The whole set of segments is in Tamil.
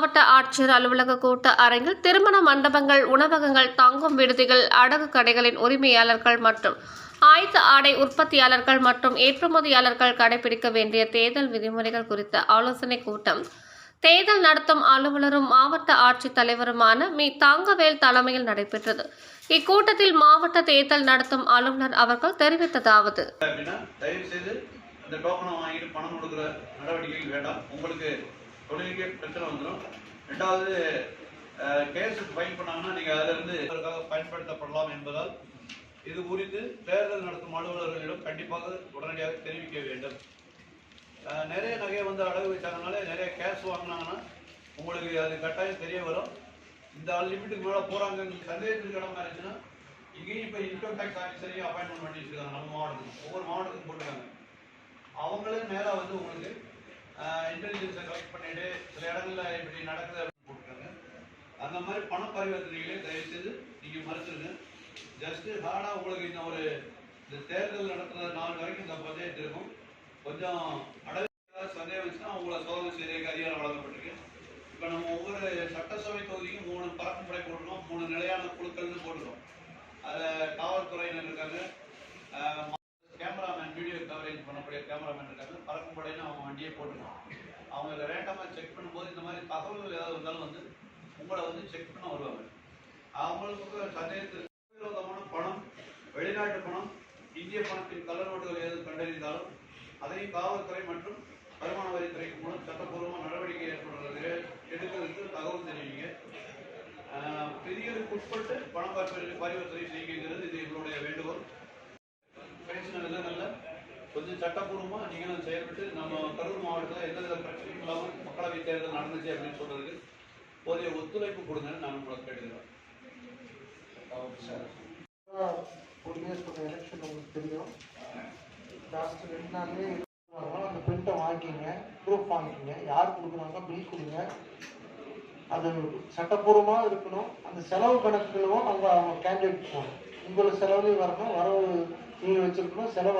மாவட்ட ஆட்சியர் அலுவலக கூட்ட அரங்கில் திருமண மண்டபங்கள் உணவகங்கள் தங்கும் விடுதிகள் அடகு கடைகளின் உரிமையாளர்கள் மற்றும் ஆயுத ஆடை உற்பத்தியாளர்கள் மற்றும் ஏற்றுமதியாளர்கள் கடைபிடிக்க வேண்டிய தேர்தல் விதிமுறைகள் குறித்த ஆலோசனைக் கூட்டம். தேர்தல் நடத்தும் அலுவலரும் மாவட்ட ஆட்சித் தலைவருமான மி. தாங்கவேல் தலைமையில் நடைபெற்றது. இக்கூட்டத்தில் மாவட்ட தேர்தல் நடத்தும் அலுவலர் அவர்கள் தெரிவித்ததாவது. அந்த டோக்கனை வாங்கிட்டு பணம் கொடுக்குற நடவடிக்கைகள் வேண்டாம். உங்களுக்கு தொழிலுக்கே பிரச்சனை வந்துடும் ரெண்டாவது கேஸ் ஃபைல் பண்ணாங்கன்னா நீங்கள் அதிலிருந்து அதற்காக பயன்படுத்தப்படலாம் என்பதால் இது குறித்து தேர்தல் நடத்தும் அலுவலர்களிடம் கண்டிப்பாக உடனடியாக தெரிவிக்க வேண்டும். நிறைய நகையை வந்து அடகு வச்சாங்கனாலே நிறைய கேஷ் வாங்கினாங்கன்னா உங்களுக்கு அது கட்டாயம் தெரிய வரும். இந்த லிமிட்டுக்கு மேலே போகிறாங்க சந்தேகத்துக்கு இடமா இருந்துச்சுன்னா இங்கேயும் இப்போ இன்கம் டேக்ஸ் ஆஃபீஸரையும் அப்பாயின்மெண்ட் பண்ணிட்டு இருக்காங்க நம்ம மாவட்டத்துக்கு ஒவ்வொரு மாவட்டத்துக்கும் போட்டுருக்காங்க. அவங்களே நேராக வந்து உங்களுக்கு இன்டெலிஜென்ஸை கலெக்ட் பண்ணிட்டு சில இடங்கள்ல இப்படி நடக்குது அப்படின்னு போட்டுருக்காங்க. அந்த மாதிரி பண பரிவர்த்தனைகளே தயவு செய்து நீங்கள் மறுத்துருங்க ஜஸ்ட்டு ஹார்டாக உங்களுக்கு இந்த ஒரு இந்த தேர்தல் நடத்துகிற நாள் வரைக்கும் இந்த பஞ்சாயத்து இருக்கும். கொஞ்சம் அடகு சந்தேகம் வச்சுன்னா உங்களை சோதனை செய்யறதுக்கு அதிகாரம் வழங்கப்பட்டிருக்கு. இப்போ நம்ம ஒவ்வொரு சட்டசபை தொகுதிக்கும் மூணு பறக்கும் படை மூணு நிலையான குழுக்கள்னு போட்டுருக்கோம். அதில் காவல்துறையினர் இருக்காங்க. வீடியோ பண்ணக்கூடிய கேமராமேன் இருக்காங்க பறக்கும் படைன்னு அவங்க வண்டியே போட்டுருக்கோம் அவங்க ரேண்டமாக செக் பண்ணும்போது இந்த மாதிரி தகவல்கள் ஏதாவது இருந்தாலும் வந்து உங்களை வந்து செக் பண்ண வருவாங்க. அவங்களுக்கு சந்தேகத்தில் விரோதமான பணம் வெளிநாட்டு பணம் இந்திய பணத்தின் கள்ள நோட்டுகள் எதுவும் கண்டறிந்தாலும் அதையும் காவல்துறை மற்றும் வருமான வரித்துறை மூலம் சட்டப்பூர்வமாக நடவடிக்கை ஏற்படுறது எடுக்கிறதுக்கு தகவல் தெரிவிங்க. ஆஹ் விதிகளுக்கு உட்பட்டு பணம் பரிவர்த்தனை பரிவர்த்தனை செய்கிறது இது எங்களுடைய வேண்டுகோள். கொஞ்சம் சட்டப்பூர்வமா நீங்களும் செயல்பட்டு நம்ம கரூர் மாவட்டத்தில் எந்தவித பிரச்சனையும் இல்லாமல் மக்களவைத் தேர்தல் நடந்துச்சு அப்படின்னு சொல்றதுக்கு போதிய ஒத்துழைப்பு கொடுங்கன்னு நான் உங்களை கேட்டுக்கிறேன். ஒரு இயர்ஸ் பண்ண எலெக்ஷன் உங்களுக்கு தெரியும். லாஸ்ட் ரெண்டு நாள்லேயே அந்த பிரிண்ட்டை வாங்கிக்கிங்க ப்ரூஃப் வாங்கிக்கிங்க. யார் கொடுக்குறாங்க பில் கொடுங்க. அது சட்டப்பூர்வமாக இருக்கணும். அந்த செலவு கணக்குகளும் அவங்க அவங்க கேண்டிடேட் போகணும். உங்களோட செலவுலேயும் வரணும். வரவு நீங்கள் வச்சுருக்கணும். செலவு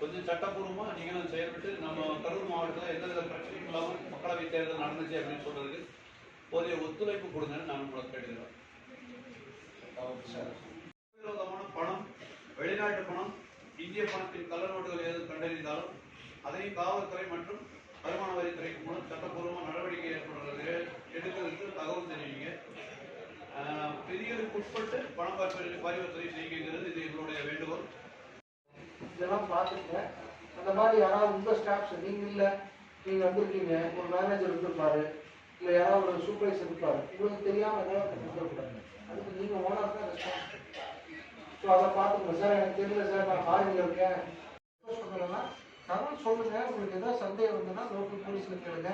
கொஞ்சம் சட்டப்பூர்வமா நீங்களும் செயல்பட்டு நம்ம கரூர் மாவட்டத்தில் எந்தவித பிரச்சனையும் இல்லாமல் மக்களவை தேர்தல் நடந்துச்சு அப்படின்னு சொல்றதுக்கு போதிய ஒத்துழைப்பு கொடுங்கன்னு நான் உங்களை கேட்டுக்கிறேன். விரோதமான பணம் வெளிநாட்டு பணம் இந்திய பணத்தின் கள்ள நோட்டுகள் கண்டறிந்தாலும் அதையும் காவல்துறை மற்றும் வருமான வரித்துறை மூலம் சட்டப்பூர்வமாக நடவடிக்கை ஏற்படுறது எடுக்கிறதுக்கு தகவல் தெரிவிங்க. ஆஹ் உட்பட்டு பணம் பரிவர்த்தனை பரிவர்த்தனை செய்கிறது இது எங்களுடைய வேண்டுகோள். இதெல்லாம் பார்த்துங்க அந்த மாதிரி யாராவது உங்கள் ஸ்டாஃப்ஸ் நீங்கள் இல்லை நீங்கள் வந்திருக்கீங்க ஒரு மேனேஜர் இருந்திருப்பாரு இல்லை யாராவது ஒரு சூப்பர்வைசர் இருப்பார் உங்களுக்கு தெரியாமல் ஏதாவது கொடுத்துருக்கூடாது அதுக்கு நீங்கள் ஓனர் தான் ரெஸ்பான்ஸ் ஸோ அதை பார்த்துக்கணும் சார் எனக்கு தெரியல சார் நான் ஃபாரினில் இருக்கேன். சொல்லலைன்னா தகவல் சொல்லுங்கள் உங்களுக்கு ஏதாவது சந்தேகம் இருந்ததுன்னா லோக்கல் போலீஸில் கேளுங்க.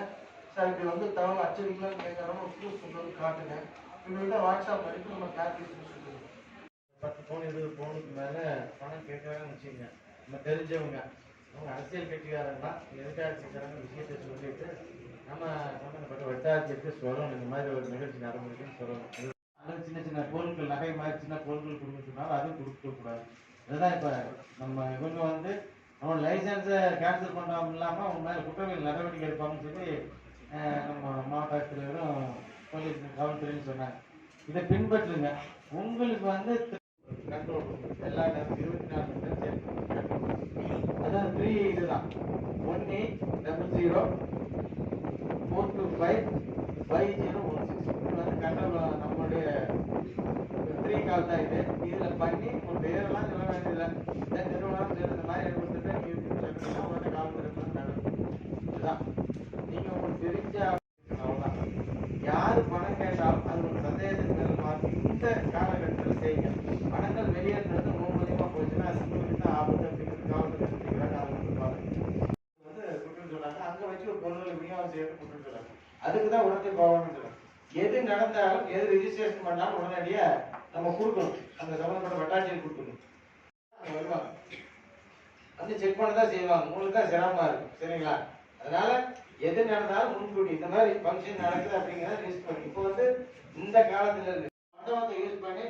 சார் இப்படி வந்து தகவல் அச்சடிக்கலாம்னு கேட்குறாங்க ப்ரூஃப் கொண்டு வந்து காட்டுங்க. இவங்கள்ட்ட வாட்ஸ்அப் வரைக்கும் நம்ம கிளாரிஃபிகேஷன் பவுன் இருபது பவுனுக்கு மேலே பணம் கேட்குறாங்கன்னு வச்சுக்கோங்க நம்ம தெரிஞ்சவங்க. அவங்க அரசியல் கட்சிக்காரங்களா? எதுக்காக கேட்குறாங்க விஷயத்தை சொல்லிட்டு நம்ம சம்மந்தப்பட்ட வட்டாரத்திற்கு சொல்லணும். இந்த மாதிரி ஒரு நிகழ்ச்சி நடந்திருக்குன்னு சொல்லணும். அது சின்ன சின்ன பொருட்கள் நகை மாதிரி சின்ன பொருட்கள் கொடுக்கறதுனால அதுவும் கொடுக்கக்கூடாது அதுதான் இப்போ நம்ம இவங்க வந்து அவன் லைசன்ஸை கேன்சல் பண்ணாம இல்லாமல் அவங்க மேலே குற்றவியல் நடவடிக்கை எடுப்பாங்கன்னு சொல்லி நம்ம மாவட்ட ஆட்சித்தலைவரும் போலீஸ் காவல்துறைன்னு சொன்னாங்க. இதை பின்பற்றுங்க. உங்களுக்கு வந்து கண்ட்ரோல் எல்லா நேரம் இருபத்தி நாலு மணி நேரம் சேர்க்கணும் அதான் த்ரீ இதுதான் one eight double zero four two five five zero one six இது வந்து கண்ட்ரோல் நம்மளுடைய த்ரீ கால் தான் இது இதில் பண்ணி உங்கள் பேரெல்லாம் சொல்ல வேண்டியதில்லை இந்த நிறுவனம் சேர்ந்த மாதிரி கொடுத்துட்டு நீங்கள் சொல்லணும் உடனே கால் பண்ணி நடக்கும் இதுதான் நீங்கள் உங்களுக்கு தெரிஞ்ச அவ்வளோதான் யார் பணம் கேட்டாலும் அது ஒரு சந்தேகத்துக்கு மேல மாற்றி இந்த காலகட்டத்தில் செய்யுங்க பணங்கள் வெளியேறது மூலியமாக போச்சுன்னா அது உங்களுக்கு தான் ஆபத்து அப்படிங்கிறது காவல்துறை சொல்லிக்கிறாங்க அதை வந்து பாருங்க வந்து குற்றம் சொன்னாங்க அங்கே வச்சு ஒரு பொருள்களை விநியோகம் அதுக்கு தான் உடனே போகணும்னு எது நடந்தாலும் எது ரிஜிஸ்ட்ரேஷன் பண்ணாலும் உடனடியாக நம்ம கொடுக்கணும். அந்த சம்மந்தப்பட்ட வட்டாட்சியர் கொடுக்கணும். வருவாங்க. வந்து செக் பண்ண தான் செய்வாங்க. உங்களுக்கு தான் சிரமமா இருக்கும். சரிங்களா? அதனால எது நடந்தாலும் முன்கூட்டி இந்த மாதிரி ஃபங்க்ஷன் நடக்குது அப்படிங்கிறத யூஸ் பண்ணி இப்போ வந்து இந்த காலத்துல இருந்து மண்டபத்தை யூஸ் பண்ணி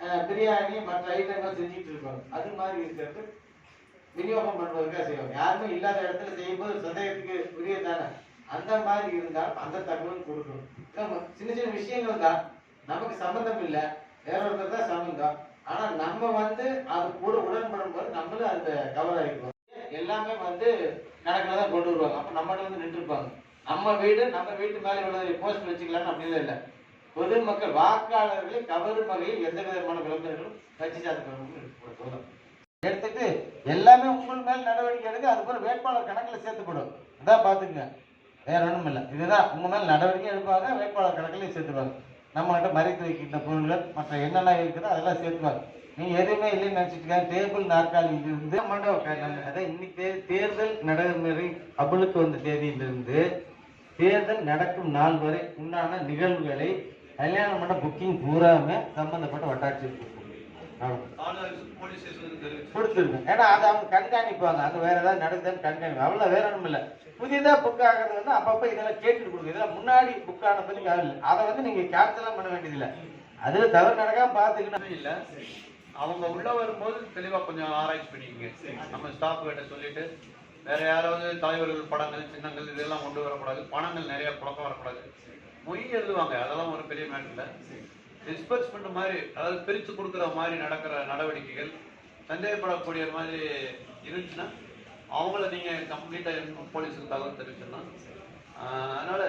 அஹ், பிரியாணி மற்ற ஐட்டங்கள் செஞ்சுட்டு இருப்பாங்க. அது மாதிரி இருக்கிறது விநியோகம் பண்ணுவதற்காக செய்வாங்க. யாருமே இல்லாத இடத்துல செய்யும்போது சந்தேகத்துக்கு உரிய தானே? அந்த மாதிரி இருந்தால் அந்த தகவல் கொடுக்கணும். சின்ன சின்ன விஷயங்கள் தான். நமக்கு சம்பந்தம் இல்லை. வேற ஒருத்தர் தான் சம்பந்தம். ஆனா நம்ம வந்து அது கூட உடன்படும் போது நம்மளும் அந்த கவர் ஆகிக்குவோம் எல்லாமே வந்து கணக்கில் தான் கொண்டு வருவாங்க. அப்போ நம்மகிட்ட வந்து நின்றுருப்பாங்க நம்ம வீடு நம்ம வீட்டு மேலே இவ்வளோ போஸ்ட் வச்சுக்கலாம்னு அப்படிதான் இல்லை. பொதுமக்கள் வாக்காளர்களை கவரும் வகையில் எந்த விதமான விளம்பரங்களும் கட்சி சார்ந்த எடுத்துட்டு எல்லாமே உங்கள் மேல் நடவடிக்கை எடுக்க அது போல வேட்பாளர் கணக்கில் சேர்த்துப்படும். அதான் பார்த்துக்குங்க. வேற ஒன்றும் இல்லை. இதுதான் உங்க மேல் நடவடிக்கை எடுப்பாங்க வேட்பாளர் கணக்கில் சேர்த்துவாங்க நம்மகிட்ட மறைத்து வைக்கின்ற பொருள்கள் மற்ற என்னென்ன இருக்குதோ அதெல்லாம் சேர்த்துவாங்க நீ எதுவுமே இல்லைன்னு நினைச்சிட்டு டேபிள் நாற்காலியில் இருந்து மண்டபம் அதான் இன்னைக்கு தேர்தல் நடைமுறை அமலுக்கு வந்த தேதியிலிருந்து தேர்தல் நடக்கும் நாள் வரை உண்டான நிகழ்வுகளை கல்யாண மண்டப புக்கிங் பூராமே சம்பந்தப்பட்ட வட்டாட்சியர் கொடுத்துருங்க. ஏன்னா அதை அவங்க கண்காணிப்பாங்க. அங்க வேற ஏதாவது நடக்குதுன்னு கண்காணிப்பாங்க. அவ்வளவு வேற ஒண்ணும் இல்ல. புதியதா புக் ஆகிறது வந்து அப்பப்ப இதெல்லாம் கேட்டுட்டு கொடுங்க. இதெல்லாம் முன்னாடி புக் ஆன பத்தி இல்லை. அதை வந்து நீங்க கேன்சல் பண்ண வேண்டியதில்லை. அதுல தவறு நடக்காம பாத்துக்கணும் இல்ல. அவங்க உள்ள வரும்போது தெளிவா கொஞ்சம் ஆராய்ச்சி பண்ணிக்கங்க. நம்ம ஸ்டாஃப் கிட்ட சொல்லிட்டு வேற யாராவது தலைவர்கள் படங்கள் சின்னங்கள் இதெல்லாம் கொண்டு வரக்கூடாது. பணங்கள் நிறைய புழக்கம் வரக்கூடாது. மொய் எழுதுவாங்க. அதெல்லாம் ஒரு பெரிய மேட்டர் இல்லை. டிஸ்பர்ஸ்மெண்ட் மாதிரி அதாவது பிரித்து கொடுக்குற மாதிரி நடக்கிற நடவடிக்கைகள் சந்தேகப்படக்கூடிய மாதிரி இருந்துச்சுன்னா அவங்கள நீங்கள் கம்ப்ளீட்டாக போலீஸுக்கு தகவல் தெரிவிச்சிடலாம். அதனால் அதனால